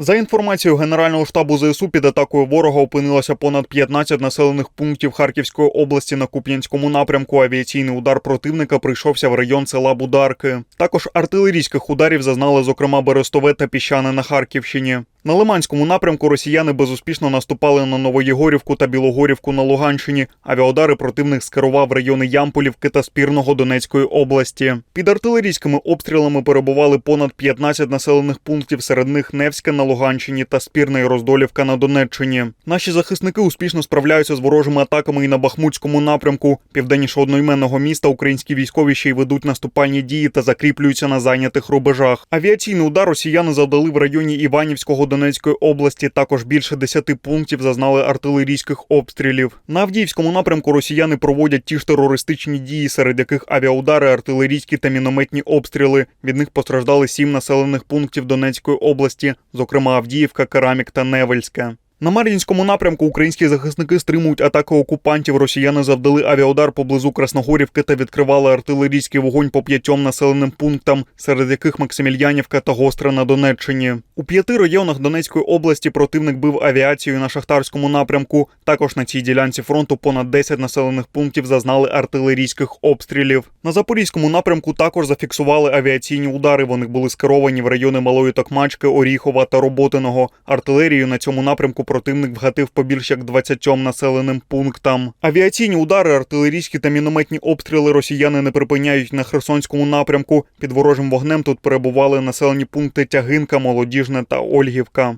За інформацією Генерального штабу ЗСУ, під атакою ворога опинилося понад 15 населених пунктів Харківської області на Куп'янському напрямку. Авіаційний удар противника прийшовся в район села Бударки. Також артилерійських ударів зазнали, зокрема, Берестове та Піщане на Харківщині. На Лиманському напрямку росіяни безуспішно наступали на Новоєгорівку та Білогорівку на Луганщині. Авіаудари противник скерував райони Ямполівки та Спірного Донецької області. Під артилерійськими обстрілами перебували понад 15 населених пунктів, серед них Невське на Луганщині та Спірна і Роздолівка на Донеччині. Наші захисники успішно справляються з ворожими атаками і на Бахмутському напрямку. Південніше одноіменного міста українські військові ще й ведуть наступальні дії та закріплюються на зайнятих рубежах. Авіаційний удар росіяни завдали в районі Іванівського Донецької області. Також більше 10 пунктів зазнали артилерійських обстрілів. На Авдіївському напрямку росіяни проводять ті ж терористичні дії, серед яких авіаудари, артилерійські та мінометні обстріли. Від них постраждали сім населених пунктів Донецької області, зокрема Авдіївка, Керамік та Невельське. На Мар'їнському напрямку українські захисники стримують атаки окупантів. Росіяни завдали авіаудар поблизу Красногорівки та відкривали артилерійський вогонь по п'ятьом населеним пунктам, серед яких Максимільянівка та Гостра на Донеччині. У п'яти районах Донецької області противник бив авіацією на шахтарському напрямку. Також на цій ділянці фронту понад 10 населених пунктів зазнали артилерійських обстрілів. На запорізькому напрямку також зафіксували авіаційні удари. Вони були скеровані в райони Малої Токмачки, Оріхова та Роботиного. Артилерію на цьому напрямку противник вгатив по більш як 20 населеним пунктам. Авіаційні удари, артилерійські та мінометні обстріли росіяни не припиняють на Херсонському напрямку. Під ворожим вогнем тут перебували населені пункти Тягинка, Молодіжне та Ольгівка.